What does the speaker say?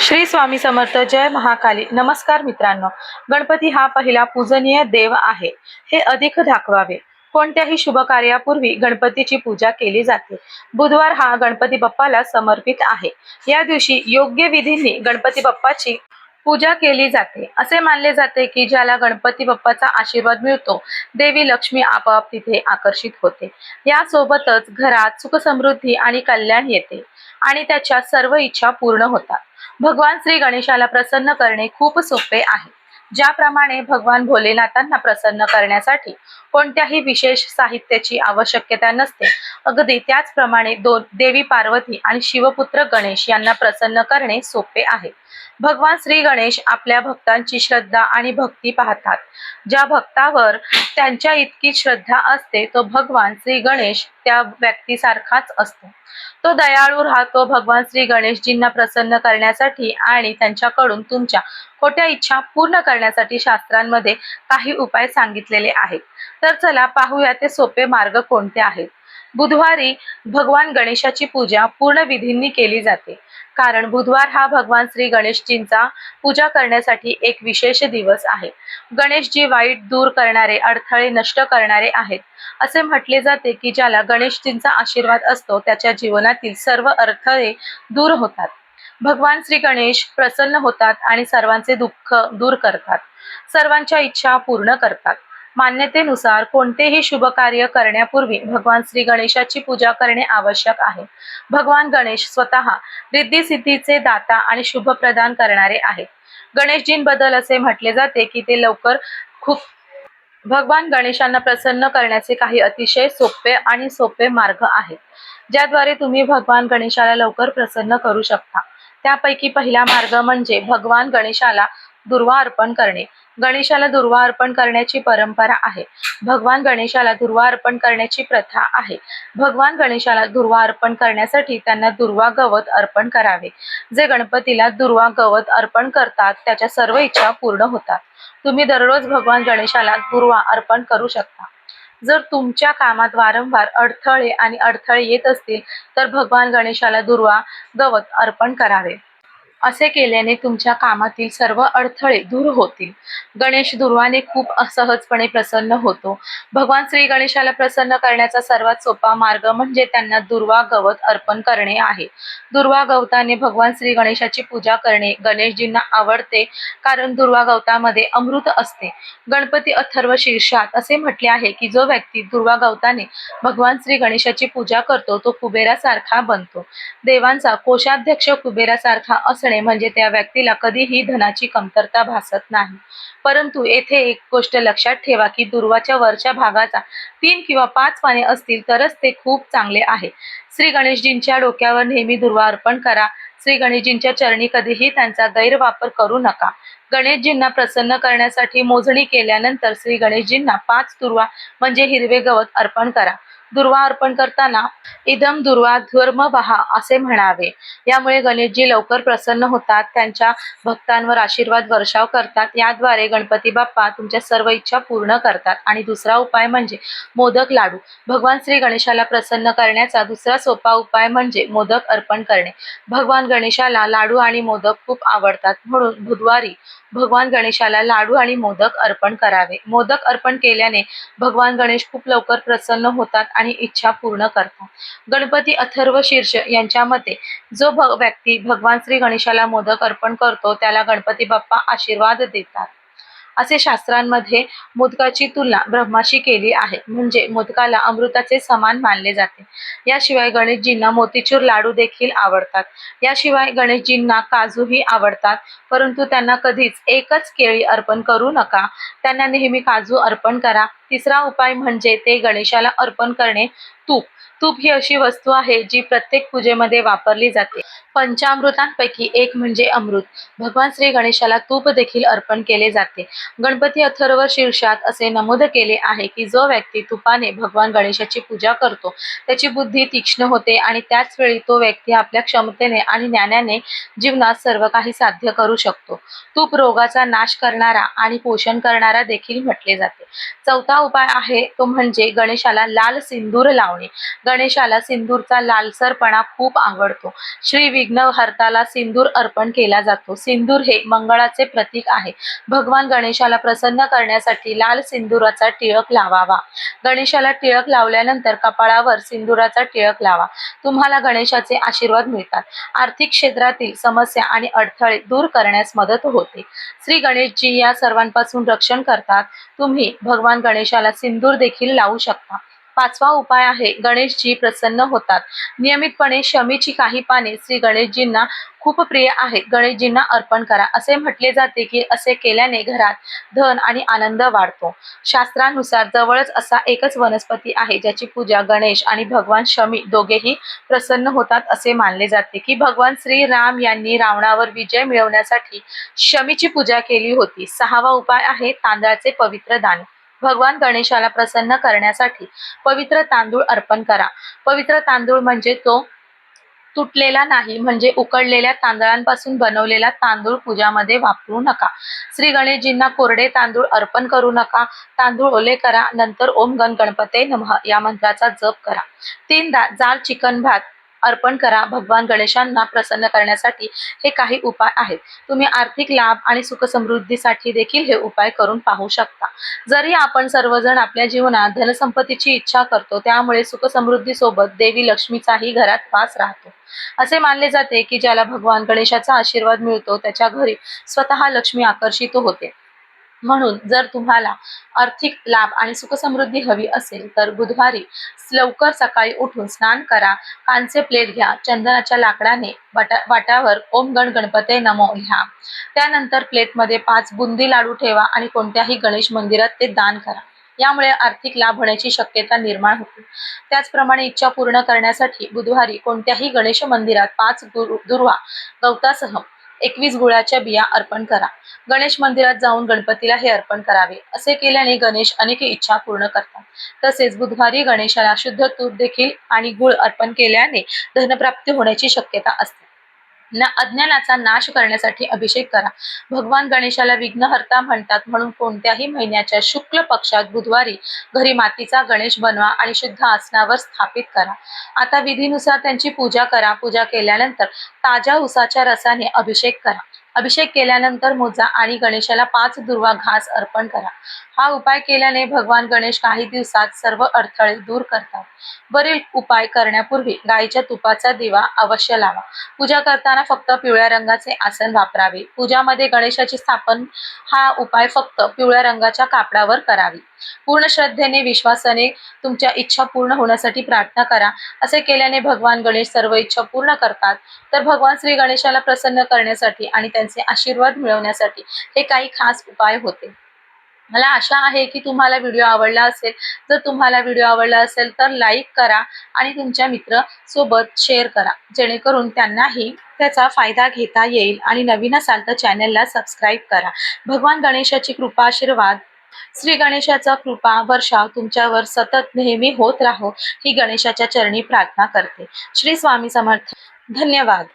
श्री स्वामी समर्थ जय महाकाली. नमस्कार मित्रांनो. गणपती हा पहिला पूजनीय देव आहे. हे अधिक दाखवावे. कोणत्याही शुभ कार्यापूर्वी गणपतीची पूजा केली जाते. बुधवार हा गणपती बाप्पाला समर्पित आहे. या दिवशी योग्य विधींनी गणपती बाप्पाची पूजा केली जाते. असे मानले जाते की ज्याला गणपती बाप्पाचा आशीर्वाद मिळतो देवी लक्ष्मी आपोआप तिथे आकर्षित होते. यासोबतच घरात सुख समृद्धी आणि कल्याण येते आणि त्याच्या सर्व इच्छा पूर्ण होतात. भगवान श्री गणेशाला प्रसन्न करणे खूप सोपे आहे. ज्याप्रमाणे भगवान भोलेनाथांना प्रसन्न करण्यासाठी कोणत्याही विशेष साहित्याची आवश्यकता नसते अगदी त्याचप्रमाणे दोन देवी पार्वती आणि शिवपुत्र गणेश यांना प्रसन्न करणे सोपे आहे. भगवान श्री गणेश आपल्या भक्तांची श्रद्धा आणि भक्ती पाहतात. ज्या भक्तावर त्यांच्या इतकी श्रद्धा असते तो भगवान श्री गणेश त्या व्यक्तीसारखाच असतो. तो दयाळू राहतो भगवान श्री गणेशजींना प्रसन्न करण्यासाठी आणि त्यांच्याकडून तुमच्या खोट्या इच्छा पूर्ण करण्यासाठी शास्त्रांमध्ये काही उपाय सांगितलेले आहेत. तर चला पाहूया ते सोपे मार्ग कोणते आहेत. बुधवारी भगवान गणेशाची पूजा पूर्ण विधींनी केली जाते. कारण बुधवार हा भगवान श्री गणेशजींचा पूजा करण्यासाठी एक विशेष दिवस आहे. गणेशजी वाईट दूर करणारे अडथळे नष्ट करणारे आहेत. असे म्हटले जाते की ज्याला गणेशजींचा आशीर्वाद असतो त्याच्या जीवनातील सर्व अडथळे दूर होतात. भगवान श्री गणेश प्रसन्न होतात आणि सर्वांचे दुःख दूर करतात. सर्वांच्या इच्छा पूर्ण करतात. मान्यतेनुसार कोणतेही शुभ कार्य करण्यापूर्वी भगवान श्री गणेशाची पूजा करणे आवश्यक आहे. भगवान गणेश स्वतः रिद्धी सिद्धीचे दाता आणि शुभ प्रदान करणारे आहेत. गणेशजींबद्दल असे म्हटले जाते की ते लवकर खूप भगवान गणेशांना प्रसन्न करण्याचे काही अतिशय सोपे आणि सोपे मार्ग आहेत. ज्याद्वारे तुम्ही भगवान गणेशाला लवकर प्रसन्न करू शकता. त्यापैकी पहिला मार्ग म्हणजे भगवान गणेशाला दुर्वा अर्पण करणे. गणेशाला दुर्वा अर्पण करण्याची परंपरा आहे. भगवान गणेशाला दुर्वा अर्पण करण्याची प्रथा आहे. भगवान गणेशाला दुर्वा अर्पण करण्यासाठी त्यांना दुर्वा गवत अर्पण करावे. जे गणपतीला दुर्वा गवत अर्पण करतात त्याच्या सर्व इच्छा पूर्ण होतात. तुम्ही दररोज भगवान गणेशाला दुर्वा अर्पण करू शकता. जर तुमच्या कामात वारंवार अडथळे आणि अडथळे येत असतील तर भगवान गणेशाला दुर्वा गवत अर्पण करावे. असे केल्याने तुमच्या कामातील सर्व अडथळे दूर होतील. गणेश दुर्वाने खूप सहजपणे प्रसन्न होतो. भगवान श्री गणेशाला प्रसन्न करण्याचा सर्वात सोपा मार्ग म्हणजे त्यांना दुर्वा गवत अर्पण करणे आहे. दुर्वा गवताने भगवान श्री गणेशाची पूजा करणे गणेशजींना आवडते कारण दुर्वा गवतामध्ये अमृत असते. गणपती अथर्व शीर्षात असे म्हटले आहे की जो व्यक्ती दुर्वा गवताने भगवान श्री गणेशाची पूजा करतो तो कुबेरासारखा बनतो. देवांचा कोषाध्यक्ष कुबेरासारखा असणे म्हणजे त्या व्यक्तीला कधीही धनाची कमतरता भासत नाही. परंतु येथे एक गोष्ट लक्षात ठेवा की दुर्वाच्या वरच्या भागाचा तीन किंवा पाच पाने असतील तरच ते खूप चांगले आहे. श्री गणेशजींच्या डोक्यावर नेहमी दुर्वा अर्पण करा. श्री गणेशजींच्या चरणी कधीही त्यांचा गैरवापर करू नका. गणेशजींना प्रसन्न करण्यासाठी मोजणी केल्यानंतर श्री गणेशजींना पाच दुर्वा म्हणजे हिरवे गवत अर्पण करा. दुर्वा अर्पण करताना इदम दुर्वा धर्म वहा असे म्हणावे. यामुळे गणेशजी लवकर प्रसन्न होतात त्यांच्या भक्तांवर आशीर्वाद वर्षाव करतात. याद्वारे गणपती बाप्पा तुमच्या सर्व इच्छा पूर्ण करतात. आणि दुसरा उपाय म्हणजे मोदक लाडू. भगवान श्री गणेशाला प्रसन्न करण्याचा दुसरा सोपा उपाय म्हणजे मोदक अर्पण करणे. भगवान गणेशाला लाडू आणि मोदक खूप आवडतात. म्हणून बुधवारी भगवान गणेशाला लाडू आणि मोदक अर्पण करावे. मोदक अर्पण केल्याने भगवान गणेश खूप लवकर प्रसन्न होतात आणि इच्छा पूर्ण करतात गणपती अथर्व शीर्ष यांच्या मते जो भ व्यक्ती भगवान श्री गणेशाला मोदक अर्पण करतो त्याला गणपती बाप्पा आशीर्वाद देतात. असे शास्त्रांमध्ये मोदकाची तुलना ब्रह्माशी केली आहे. म्हणजे मोदकाला अमृताचे समान मानले जाते. याशिवाय गणेशजींना मोतीचूर लाडू देखील आवडतात. याशिवाय गणेशजींना काजूही आवडतात. परंतु त्यांना कधीच एकच केळी अर्पण करू नका. त्यांना नेहमी काजू अर्पण करा. तिसरा उपाय म्हणजे ते गणेशाला अर्पण करणे. तूप. तूप ही अशी वस्तू आहे जी प्रत्येक पूजेमध्ये वापरली जाते. पंचामृतांपैकी एक म्हणजे अमृत. भगवान श्री गणेशाला तूप देखील अर्पण केले जाते. गणपती अथर्व शीर्षात असे नमूद केले आहे की जो व्यक्ती तुपाने भगवान गणेशाची पूजा करतो त्याची बुद्धी तीक्ष्ण होते आणि त्याच वेळी तो व्यक्ती आपल्या क्षमतेने आणि ज्ञानाने जीवनात सर्व काही साध्य करू शकतो. तूप रोगाचा नाश करणारा आणि पोषण करणारा देखील म्हटले जाते. चौथा उपाय आहे तो म्हणजे गणेशाला लाल सिंदूर लावणे. गणेशाला सिंदूरचा लालसरपणा खूप आवडतो. श्री विघ्न सिंदूर अर्पण केला जातो. सिंदूर हे मंगळाचे प्रतीक आहे. भगवान गणेशाला प्रसन्न करण्यासाठी लाल सिंदुराचा टिळक लावावा. गणेशाला टिळक लावल्यानंतर कपाळावर सिंदुराचा टिळक लावा. तुम्हाला गणेशाचे आशीर्वाद मिळतात. आर्थिक क्षेत्रातील समस्या आणि अडथळे दूर करण्यास मदत होते. श्री गणेशजी या सर्वांपासून रक्षण करतात. तुम्ही भगवान गणेशाला सिंदूर देखील लावू शकता. पाचवा उपाय आहे गणेशजी प्रसन्न होतात. नियमितपणे शमीची काही पाने श्री गणेशजींना खूप प्रिय आहेत. गणेशजींना अर्पण करा. असे म्हटले जाते की असे केल्याने घरात धन आणि आनंद वाढतो. शास्त्रानुसार जवळच असा एकच वनस्पती आहे ज्याची पूजा गणेश आणि भगवान शमी दोघेही प्रसन्न होतात असे मानले जाते की भगवान श्रीराम यांनी रावणावर विजय मिळवण्यासाठी शमीची पूजा केली होती. सहावा उपाय आहे तांदळाचे पवित्र दान भगवान गणेशाला प्रसन्न करण्यासाठी पवित्र तांदूळ अर्पण करा. पवित्र तांदूळ म्हणजे तो तुटलेला नाही म्हणजे उकडलेल्या तांदळांपासून बनवलेला तांदूळ पूजामध्ये वापरू नका. श्री गणेशजींना कोरडे तांदूळ अर्पण करू नका. तांदूळ ओले करा नंतर ओम गण गणपते नमः या मंत्राचा जप करा. तीनदा जाड चिकन भात अर्पण करा भगवान गणेशांना प्रसन्न करण्यासाठी हे काही उपाय आहेत. तुम्ही आर्थिक लाभ आणि सुख समृद्धीसाठी देखील हे उपाय करून पाहू शकता. जरी आपण सर्वजण आपल्या जीवनात धनसंपत्तीची इच्छा करतो त्यामुळे सुख समृद्धी सोबत देवी लक्ष्मीचाही घरात वास राहतो. असे मानले जाते की ज्याला भगवान गणेशाचा आशीर्वाद मिळतो त्याच्या घरी स्वतः लक्ष्मी आकर्षित होते. म्हणून जर तुम्हाला आर्थिक लाभ आणि सुखसमृद्धी हवी असेल तर बुधवारी लवकर सकाळी उठून स्नान करा. कांचे प्लेट घ्या. चंदनाच्या लाकडाने वाटावर ओम गण गणपते नमो लिहा त्यानंतर प्लेटमध्ये पाच बुंदी लाडू ठेवा आणि कोणत्याही गणेश मंदिरात ते दान करा. यामुळे आर्थिक लाभ होण्याची शक्यता निर्माण होते. त्याचप्रमाणे इच्छा पूर्ण करण्यासाठी बुधवारी कोणत्याही गणेश मंदिरात पाच दुर्वा गवतासह एकवीस गुळाच्या बिया अर्पण करा. गणेश मंदिरात जाऊन गणपतीला हे अर्पण करावे. असे केल्याने गणेश अनेक इच्छा पूर्ण करतात. तसेच बुधवारी गणेशाला शुद्ध तूप देखील आणि गुळ अर्पण केल्याने धनप्राप्ती होण्याची शक्यता असते. ना अज्ञानाचा नाश करण्यासाठी अभिषेक करा. भगवान गणेशाला विघ्नहर्ता म्हणतात म्हणून कोणत्याही महिन्याच्या शुक्ल पक्षात बुधवारी घरी मातीचा गणेश बनवा आणि शुद्ध आसनावर स्थापित करा. आता विधीनुसार त्यांची पूजा करा. पूजा केल्यानंतर ताज्या उसाच्या रसाने अभिषेक करा. अभिषेक केल्यानंतर मोजा आणि गणेशाला पाच दुर्वा घास अर्पण करा. हा उपाय केल्याने भगवान गणेश काही दिवसात सर्व अडथळे दूर करतात. वरील उपाय करण्यापूर्वी गायीच्या तुपाचा दिवा अवश्य लावा. पूजा करताना फक्त पिवळ्या रंगाचे आसन वापरावे. पूजामध्ये गणेशाची स्थापन हा उपाय फक्त पिवळ्या रंगाच्या कापडावर करावी. पूर्ण श्रद्धेने विश्वासाने तुमच्या इच्छा पूर्ण होण्यासाठी प्रार्थना करा. असे केल्याने भगवान गणेश सर्व इच्छा पूर्ण करतात. तर भगवान श्री गणेशाला प्रसन्न करण्यासाठी आणि त्यांचे आशीर्वाद मिळवण्यासाठी हे काही खास उपाय होते. मला आशा आहे की तुम्हाला व्हिडिओ आवडला असेल. जर तुम्हाला व्हिडिओ आवडला असेल तर लाईक करा आणि तुमच्या मित्र सोबत शेअर करा. जेणेकरून त्यांनाही त्याचा फायदा घेता येईल आणि नवीन असाल तर चॅनलला सबस्क्राईब करा. भगवान गणेशाची कृपा आशीर्वाद. श्री गणेशाचा कृपा वर्षाव तुमच्यावर सतत नेहमी होत राहो ही गणेशाच्या चरणी प्रार्थना करते. श्री स्वामी समर्थ. धन्यवाद.